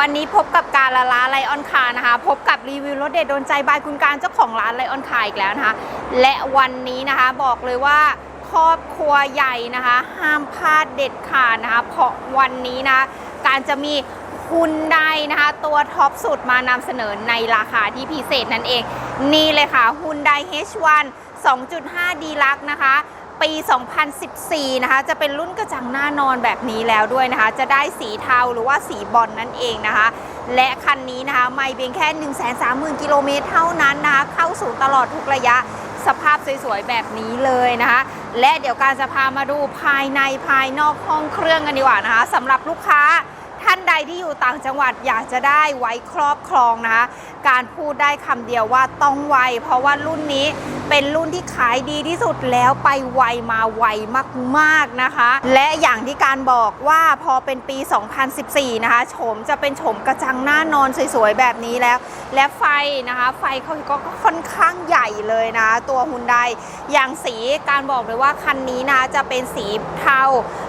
วันนี้พบกับการละล้าไลออนคานะคะ พบกับรีวิวรถเด็ดโดนใจบายคุณการเจ้าของร้านไลออนคาอีกแล้วนะคะ และวันนี้นะคะบอกเลยว่าครอบครัวใหญ่นะคะ ห้ามพลาดเด็ดขาดนะคะ เพราะวันนี้นะ การจะมีฮุนไดนะคะ ตัวท็อปสุดมานำเสนอในราคาที่พิเศษนั่นเอง นี่เลยค่ะฮุนได H1 2.5 ดีลักนะคะ ปี 2014 นะคะ จะเป็นรุ่นกระจังหน้านอนแบบนี้แล้วด้วยนะคะ จะได้สีเทาหรือว่าสีบอลนนั่นเองนะคะ และคันนี้นะคะ ไม่เพียงแค่ 130,000 กิโลเมตรเท่านั้นนะคะ เข้าสู่ตลอดทุกระยะสภาพสวยๆ แบบนี้เลยนะคะ และเดี๋ยวการจะพามาดูภายในภายนอกห้องเครื่องกันดีกว่านะคะสำหรับลูกค้าท่านใดที่อยู่ต่างจังหวัดอยากจะได้ไว้ครอบครองนะคะ การพูดได้คำเดียวว่าต้องไว เพราะว่ารุ่นนี้ เป็นรุ่นที่ขายดีที่สุดแล้วไปไวมาไวมากๆนะคะ และอย่างที่การบอกว่าพอเป็นปี 2014 นะคะโฉมจะเป็นโฉมกระจังหน้านอนสวยๆ แบบนี้แล้ว และไฟนะคะ ไฟเขาก็ค่อนข้างใหญ่เลยนะ ตัวฮุนไดอย่างสีการบอกเลยว่าคันนี้นะจะเป็นสีเทา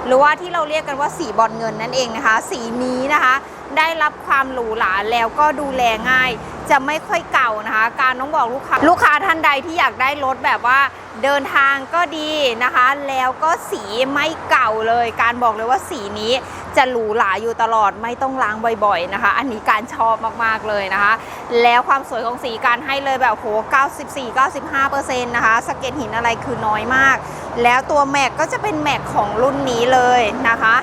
หรือว่าที่เราเรียกกันว่าสีบอลเงินนั่นเองนะคะ สีนี้นะคะ ได้รับความหรูหราแล้วก็ดูแลง่าย จะไม่ค่อยเก่านะคะ การต้องบอกลูกค้า ลูกค้าท่านใดที่อยากได้รถแบบว่าเดินทางก็ดีนะคะ แล้วก็สีไม่เก่าเลย การบอกเลยว่าสีนี้จะหรูหราอยู่ตลอดไม่ต้องล้างบ่อยๆนะคะ อันนี้การชอบมากๆเลยนะคะ แล้วความสวยของสีการให้เลยแบบโห 94-95%นะคะสะเก็ตหินอะไรคือน้อยมาก แล้วตัวแม็กก็จะเป็นแม็กของรุ่นนี้เลยนะคะ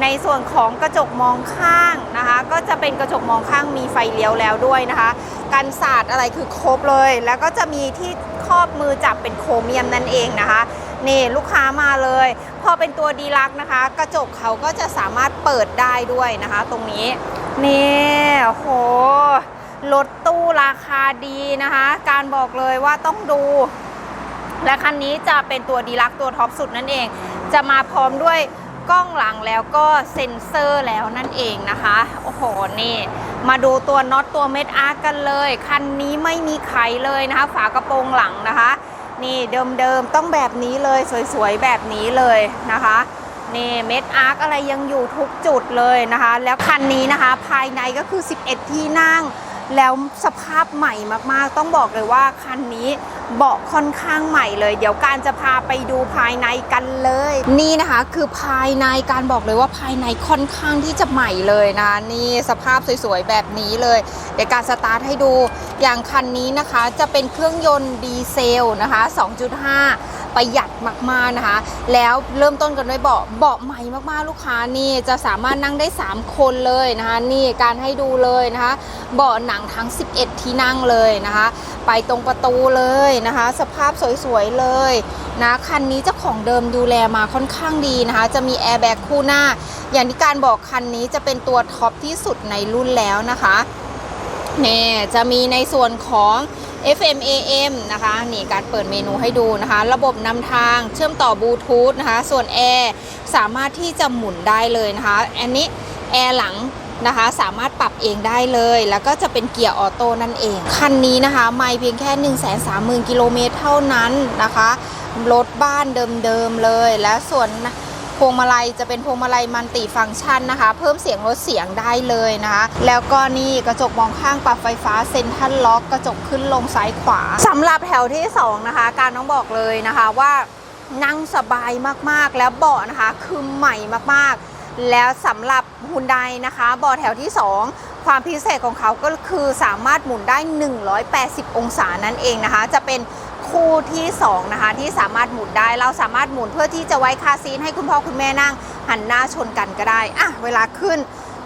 ในส่วนของกระจกมองข้างนะคะ ก็จะเป็นกระจกมองข้างมีไฟเลี้ยวแล้วด้วยนะคะ กันศาสตร์อะไรคือครบเลย แล้วก็จะมีที่ครอบมือจับเป็นโครเมียมนั่นเองนะคะนี่ลูกค้ามาเลย พอเป็นตัวดีลักนะคะ กระจกเขาก็จะสามารถเปิดได้ด้วยนะคะ ตรงนี้นี่โหรถตู้ราคาดีนะคะ การบอกเลยว่าต้องดู และคันนี้จะเป็นตัวดีลักตัวท็อปสุดนั่นเอง จะมาพร้อมด้วย กล้องหลังแล้วก็เซ็นเซอร์แล้วนั่นเองนะคะ โอ้โห นี่ มาดูตัวน็อตตัวเม็ดอาร์กันเลย คันนี้ไม่มีไขเลยนะคะ ฝากระโปรงหลังนะคะ นี่เดิมๆต้องแบบนี้เลยสวยๆแบบนี้เลยนะคะนี่เม็ดอาร์คอะไรยังอยู่ทุกจุดเลยนะคะ แล้วคันนี้นะคะภายในก็คือ 11 ที่นั่ง แล้วสภาพใหม่มากๆ ต้องบอกเลยว่าคันนี้ เบาะค่อนข้างใหม่เลย เดี๋ยวการจะพาไปดูภายในกันเลย นี่นะคะคือภายในการบอกเลยว่าภายในค่อนข้างที่จะใหม่เลยนะนี่สภาพสวยๆแบบนี้เลย เดี๋ยวการสตาร์ทให้ดูอย่างคันนี้นะคะจะเป็นเครื่องยนต์ดีเซลนะคะ 2.5 ประหยัดมากๆนะคะ แล้วเริ่มต้นกันด้วยเบาะเบาะใหม่มากๆลูกค้านี่จะสามารถนั่งได้ 3 คนเลยนะคะนี่การให้ดูเลยนะคะเบาะหนังทั้ง 11 ที่นั่งเลยนะคะ ไปตรงประตูเลยนะคะ สภาพสวยๆเลยนะคันนี้เจ้าของเดิมดูแลมาค่อนข้างดีนะคะ จะมีแอร์แบ็กคู่หน้า อย่างที่การบอกคันนี้จะเป็นตัวท็อปที่สุดในรุ่นแล้วนะคะนี่จะมีในส่วนของ FM AM นะคะนี่การเปิดเมนูให้ดูนะคะ ระบบนำทางเชื่อมต่อบลูทูธนะคะ ส่วนแอร์สามารถที่จะหมุนได้เลยนะคะ อันนี้แอร์หลังนะคะสามารถปรับเองได้เลย แล้วก็จะเป็นเกียร์ออโต้นั่นเอง คันนี้นะคะ ไม่เพียงแค่ 1 3 0 0 0 0กิโลเมตรเท่านั้นนะคะ รถบ้านเดิมๆเลย และส่วน พวงมาลัยจะเป็นพวงมาลัยมัลติฟังก์ชันนะคะ เพิ่มเสียงลดเสียงได้เลยนะคะ แล้วก็นี่กระจกมองข้างปรับไฟฟ้าเซ็นทรัลล็อกกระจกขึ้นลงซ้ายขวาสำหรับแถวที่ 2 นะคะ การต้องบอกเลยนะคะว่านั่งสบายมากๆ แล้วเบาะนะคะคือใหม่มากๆ แล้วสำหรับฮุนไดนะคะเบาะแถวที่ 2 ความพิเศษของเขาก็คือสามารถหมุนได้ 180 องศานั่นเองนะคะ จะเป็น คู่ที่2นะคะที่สามารถหมุนได้เราสามารถหมุนเพื่อที่จะไว้คาซีทให้คุณพ่อคุณแม่นั่ง หันหน้าชนกันก็ได้อะเวลาขึ้น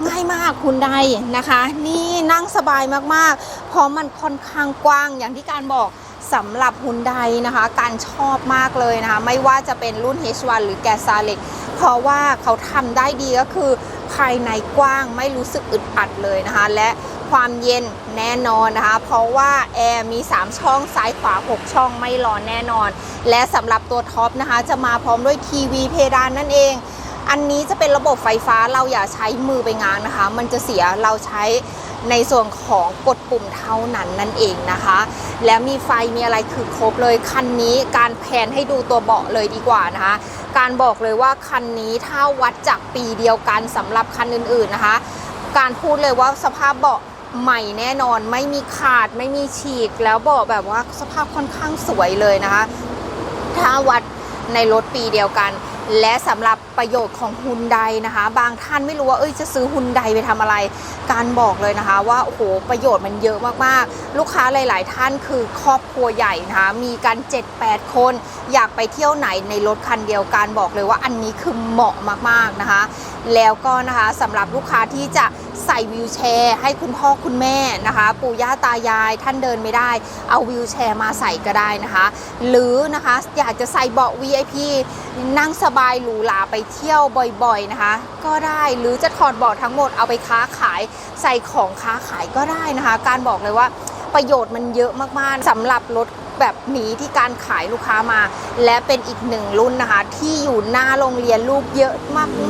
ง่ายมากคุณใดนะคะ นี่นั่งสบายมากๆ เพราะมันค่อนข้างกว้างอย่างที่การบอกสำหรับฮุนไดนะคะ การชอบมากเลยนะคะ ไม่ว่าจะเป็นรุ่น H1 หรือแกซาเล็กเพราะว่าเขาทำได้ดีก็คือภายในกว้างไม่รู้สึกอึดอัดเลยนะคะ และ ความเย็นแน่นอนนะคะ เพราะว่าแอร์มี 3 ช่องซ้ายขวา 6 ช่องไม่ร้อนแน่นอน และสำหรับตัวท็อปนะคะ จะมาพร้อมด้วยทีวีเพดานนั่นเอง อันนี้จะเป็นระบบไฟฟ้าเราอย่าใช้มือไปง้างนะคะ มันจะเสียเราใช้ในส่วนของกดปุ่มเท่านั้นนั่นเองนะคะ แล้วมีไฟมีอะไรคือครบเลย คันนี้การแพนให้ดูตัวเบาะเลยดีกว่านะคะ การบอกเลยว่าคันนี้ถ้าวัดจากปีเดียวกันสำหรับคันอื่นๆนะคะ การพูดเลยว่าสภาพเบาะ ใหม่แน่นอนไม่มีขาดไม่มีฉีก แล้วบาะแบบว่าสภาพค่อนข้างสวยเลยนะคะ ถ้าวัดในรถปีเดียวกัน และสำหรับประโยชน์ของฮุนไดนะคะ บางท่านไม่รู้ว่าเอ้ยจะซื้อฮุนไดไปทำอะไร การบอกเลยนะคะว่าโอ้โหประโยชน์มันเยอะมากๆ ลูกค้าหลาย ๆ ท่านคือครอบครัวใหญ่นะคะ มีกัน 7-8 คน อยากไปเที่ยวไหนในรถคันเดียวกันบอกเลยว่าอันนี้คือเหมาะมากๆนะคะ แล้วก็นะคะสำหรับลูกค้าที่จะ ใส่วิวแชร์ ให้คุณพ่อคุณแม่นะคะ ปู่ย่าตายายท่านเดินไม่ได้ เอาวิวแชร์มาใส่ก็ได้นะคะ หรือนะคะอยากจะใส่เบาะ VIP นั่งสบายหรูหราไปเที่ยวบ่อยๆนะคะ ก็ได้หรือจะถอดเบาะทั้งหมดเอาไปค้าขายใส่ของค้าขายก็ได้นะคะ การบอกเลยว่าประโยชน์มันเยอะมากๆสำหรับรถ แบบนี้ที่การขายลูกค้ามา และเป็นอีกหนึ่งรุ่นนะคะ ที่อยู่หน้าโรงเรียนลูกเยอะ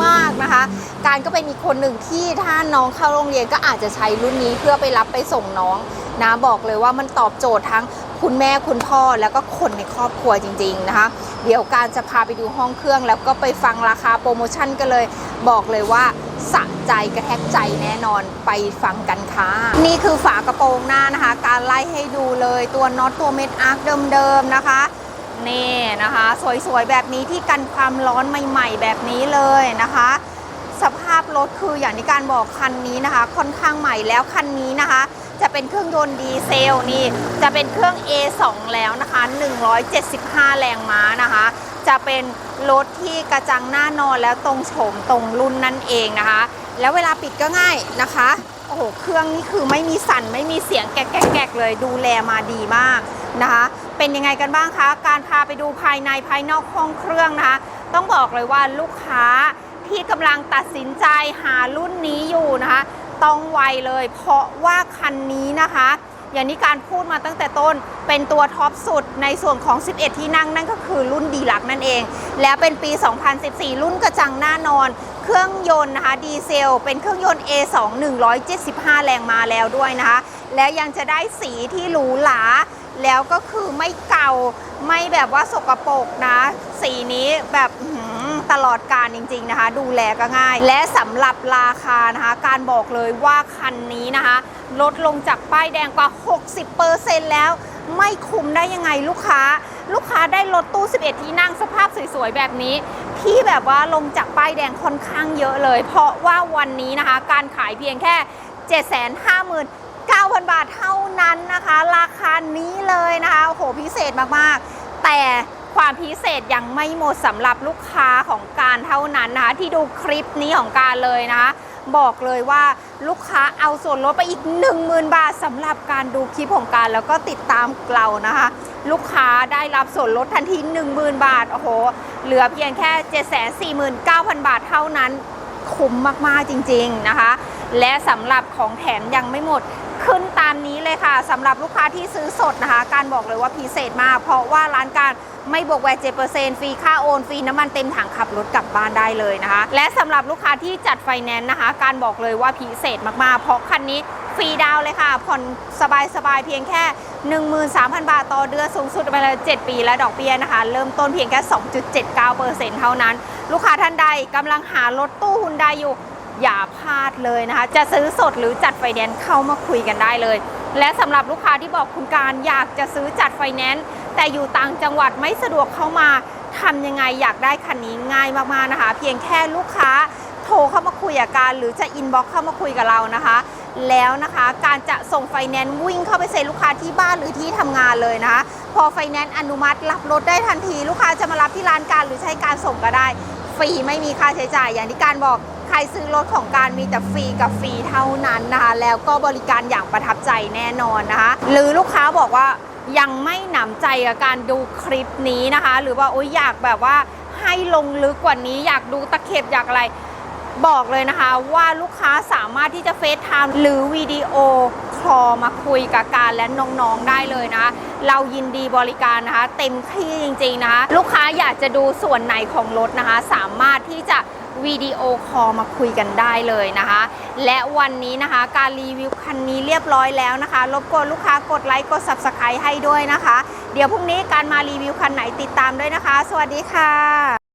มากๆนะคะ การก็เป็นอีกคนหนึ่งที่ถ้าน้องเข้าโรงเรียนก็อาจจะใช้รุ่นนี้เพื่อไปรับไปส่งน้อง นะบอกเลยว่ามันตอบโจทย์ทั้งคุณแม่คุณพ่อแล้วก็คนในครอบครัวจริงๆนะคะ เดี๋ยวการจะพาไปดูห้องเครื่อง แล้วก็ไปฟังราคาโปรโมชั่นกันเลย บอกเลยว่าสะใจกระแทกใจแน่นอนไปฟังกันค่ะ นี่คือฝากระโปรงหน้านะคะ การไล่ให้ดูเลยตัวน็อตตัวเม็ดอาร์คเดิมๆนะคะนี่นะคะ สวยๆ แบบนี้ที่กันความร้อนใหม่ ๆ แบบนี้เลยนะคะ สภาพรถคืออย่างที่การบอกคันนี้นะคะ ค่อนข้างใหม่แล้วคันนี้นะคะ จะเป็นเครื่องยนต์ดีเซลนี่จะเป็นเครื่อง A2 แล้วนะคะ 175 แรงม้านะคะ จะเป็นรถที่กระจังหน้านอนแล้วตรงโฉมตรงรุ่นนั่นเองนะคะ แล้วเวลาปิดก็ง่ายนะคะโอ้โหเครื่องนี่คือไม่มีสั่นไม่มีเสียงแกกๆเลยดูแลมาดีมากนะคะ เป็นยังไงกันบ้างคะ การพาไปดูภายในภายนอกห้องเครื่องนะคะ ต้องบอกเลยว่าลูกค้าที่กำลังตัดสินใจหารุ่นนี้อยู่นะคะ ต้องไวเลย เพราะว่าคันนี้นะคะ อย่างที่การพูดมาตั้งแต่ต้นเป็นตัวท็อปสุดในส่วนของ 11 ที่นั่งนั่นก็คือรุ่นดีลักนั่นเอง แล้วเป็นปี 2014 รุ่นกระจังหน้านอน เครื่องยนต์นะคะดีเซล เป็นเครื่องยนต์ A2 175 แรงมาแล้วด้วยนะคะ แล้วยังจะได้สีที่หรูหราแล้วก็คือไม่เก่า ไม่แบบว่าสกปรกนะ สีนี้แบบตลอดการจริง ๆนะคะ ดูแลก็ง่าย และสำหรับราคานะคะ การบอกเลยว่าคันนี้นะคะ ลดลงจากป้ายแดงกว่า 60%แล้ว ไม่คุ้มได้ยังไงลูกค้า ลูกค้าได้รถตู้ 11 ที่นั่งสภาพสวยๆ แบบนี้ ที่แบบว่าลงจากป้ายแดงค่อนข้างเยอะเลย เพราะว่าวันนี้นะคะ การขายเพียงแค่ 9,000 บาทเท่านั้นนะคะ ราคานี้เลยนะคะโอ้โหพิเศษมากๆ แต่ความพิเศษยังไม่หมดสำหรับลูกค้าของการเท่านั้นนะคะ ที่ดูคลิปนี้ของการเลยนะคะบอกเลยว่าลูกค้าเอาส่วนลดไปอีก 10,000 บาทสำหรับการดูคลิปของการแล้วก็ติดตามเรานะคะ ลูกค้าได้รับส่วนลดทันที 10,000 บาท โอ้โห เหลือเพียงแค่ 749,000 บาทเท่านั้น คุ้มมาก ๆ จริง ๆ นะคะ และสำหรับของแถมยังไม่หมด ขึ้นตามนี้เลยค่ะสำหรับลูกค้าที่ซื้อสดนะคะ การบอกเลยว่าพิเศษมาก เพราะว่าร้านการไม่บวกแวด7%ฟรีค่าโอน ฟรีน้ำมันเต็มถังขับรถกลับบ้านได้เลยนะคะ และสำหรับลูกค้าที่จัดไฟแนนซ์นะคะ การบอกเลยว่าพิเศษมากๆ เพราะคันนี้ฟรีดาวเลยค่ะ ผ่อนสบายๆ เพียงแค่ 13,000 บาทต่อเดือนสูงสุดไปเลย7ปีและดอกเบี้ยนะคะ เริ่มต้นเพียงแค่ 2.79%เท่านั้น ลูกค้าท่านใดกำลังหารถตู้ฮุนไดอยู่ อย่าพลาดเลยนะคะ จะซื้อสดหรือจัดไฟแนนซ์เข้ามาคุยกันได้เลย และสำหรับลูกค้าที่บอกคุณการอยากจะซื้อจัดไฟแนนซ์แต่อยู่ต่างจังหวัดไม่สะดวกเข้ามาทำยังไงอยากได้คันนี้ง่ายมากๆนะคะ เพียงแค่ลูกค้าโทรเข้ามาคุยกับการหรือจะอินบ็อกเข้ามาคุยกับเรานะคะ แล้วนะคะการจะส่งไฟแนนซ์วิ่งเข้าไปเซ็นลูกค้าที่บ้านหรือที่ทำงานเลยนะคะ พอไฟแนนซ์อนุมัติรับรถได้ทันที ลูกค้าจะมารับที่ร้านการหรือใช้การส่งก็ได้ ฟรีไม่มีค่าใช้จ่ายอย่างที่การบอก รซื้อรถของการมีแต่ฟรีกับฟรีเท่านั้นนะคะแล้วก็บริการอย่างประทับใจแน่นอนนะคะหรือลูกค้าบอกว่ายังไม่หนำใจกับการดูคลิปนี้นะคะ หรือว่าโอ๊ยอยากแบบว่าให้ลงลึกกว่านี้อยากดูตะเข็บอยากอะไร บอกเลยนะคะว่าลูกค้าสามารถที่จะเฟซไทม์หรือวิดีโอคอลมาคุยกับการและน้องๆได้เลยนะเรายินดีบริการนะคะ เต็มที่จริงๆนะคะลูกค้าอยากจะดูส่วนไหนของรถนะคะ สามารถที่จะวิดีโอคอลมาคุยกันได้เลยนะคะ และวันนี้นะคะการรีวิวคันนี้เรียบร้อยแล้วนะคะ รบกวนลูกค้ากดไลค์กด Subscribe ให้ด้วยนะคะ เดี๋ยวพรุ่งนี้การมารีวิวคันไหนติดตามด้วยนะคะ สวัสดีค่ะ